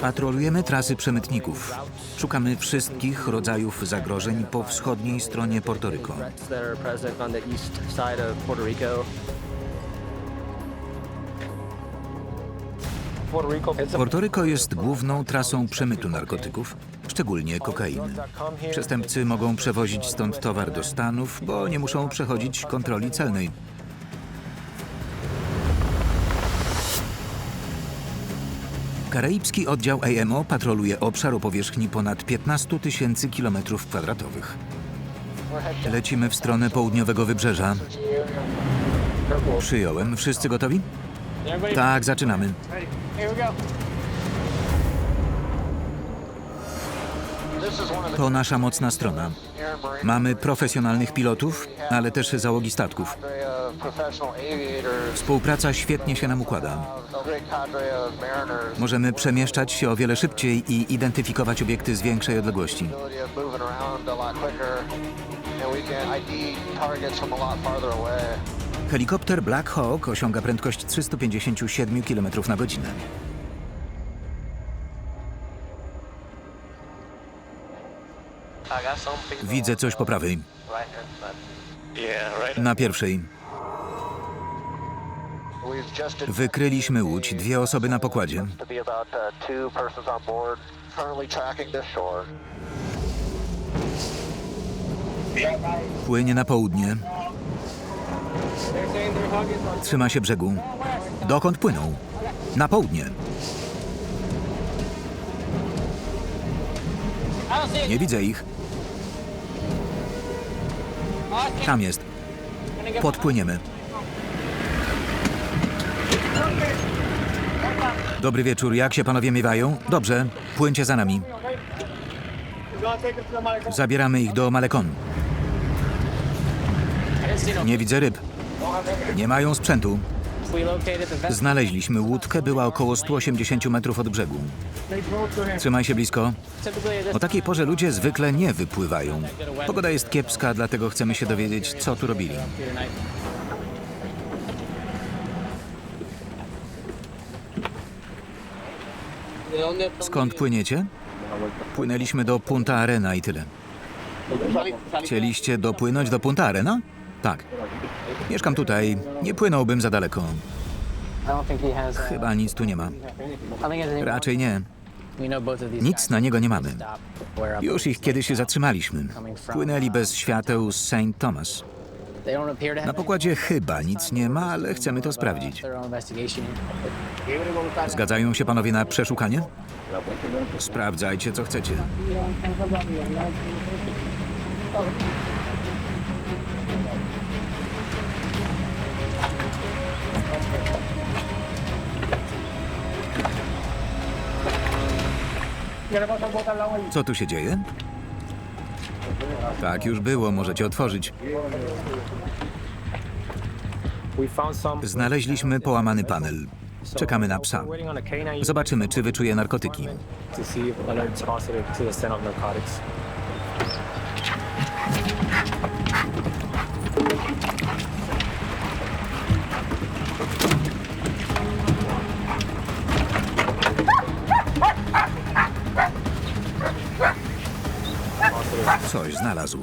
Patrolujemy trasy przemytników. Szukamy wszystkich rodzajów zagrożeń po wschodniej stronie Puerto Rico. Puerto Rico. Jest główną trasą przemytu narkotyków, szczególnie kokainy. Przestępcy mogą przewozić stąd towar do Stanów, bo nie muszą przechodzić kontroli celnej. Karaibski oddział AMO patroluje obszar o powierzchni ponad 15 tysięcy kilometrów kwadratowych. Lecimy w stronę południowego wybrzeża. Przyjąłem. Wszyscy gotowi? Tak, zaczynamy. To nasza mocna strona. Mamy profesjonalnych pilotów, ale też załogi statków. Współpraca świetnie się nam układa. Możemy przemieszczać się o wiele szybciej i identyfikować obiekty z większej odległości. Helikopter Black Hawk osiąga prędkość 357 km na godzinę. Widzę coś po prawej. Na pierwszej. Wykryliśmy łódź, dwie osoby na pokładzie. Płynie na południe. Trzyma się brzegu. Dokąd płyną? Na południe. Nie widzę ich. Tam jest. Podpłyniemy. Dobry wieczór, jak się panowie miewają? Dobrze, płyńcie za nami. Zabieramy ich do Malekon. Nie widzę ryb. Nie mają sprzętu. Znaleźliśmy łódkę, była około 180 metrów od brzegu. Trzymaj się blisko. O takiej porze ludzie zwykle nie wypływają. Pogoda jest kiepska, dlatego chcemy się dowiedzieć, co tu robili. Skąd płyniecie? Płynęliśmy do Punta Arena i tyle. Chcieliście dopłynąć do Punta Arena? Tak. Mieszkam tutaj. Nie płynąłbym za daleko. Chyba nic tu nie ma. Raczej nie. Nic na niego nie mamy. Już ich kiedyś zatrzymaliśmy. Płynęli bez świateł z St. Thomas. Na pokładzie chyba nic nie ma, ale chcemy to sprawdzić. Zgadzają się panowie na przeszukanie? Sprawdzajcie, co chcecie. Co tu się dzieje? Tak już było, możecie otworzyć. Znaleźliśmy połamany panel. Czekamy na psa. Zobaczymy, czy wyczuje narkotyki. Coś znalazł.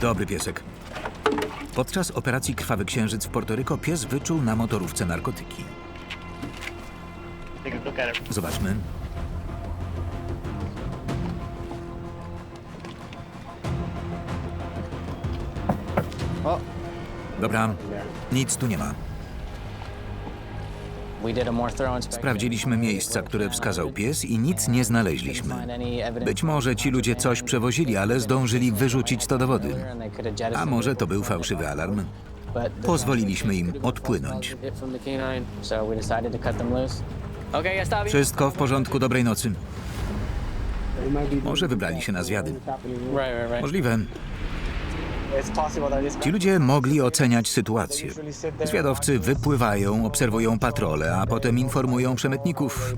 Dobry piesek. Podczas operacji Krwawy Księżyc w Portoryko pies wyczuł na motorówce narkotyki. Zobaczmy. Dobra, nic tu nie ma. Sprawdziliśmy miejsca, które wskazał pies i nic nie znaleźliśmy. Być może ci ludzie coś przewozili, ale zdążyli wyrzucić to do wody. A może to był fałszywy alarm? Pozwoliliśmy im odpłynąć. Wszystko w porządku, dobrej nocy. Może wybrali się na zwiady. Możliwe. Ci ludzie mogli oceniać sytuację. Zwiadowcy wypływają, obserwują patrole, a potem informują przemytników.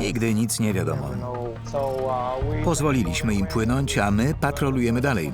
Nigdy nic nie wiadomo. Pozwoliliśmy im płynąć, a my patrolujemy dalej.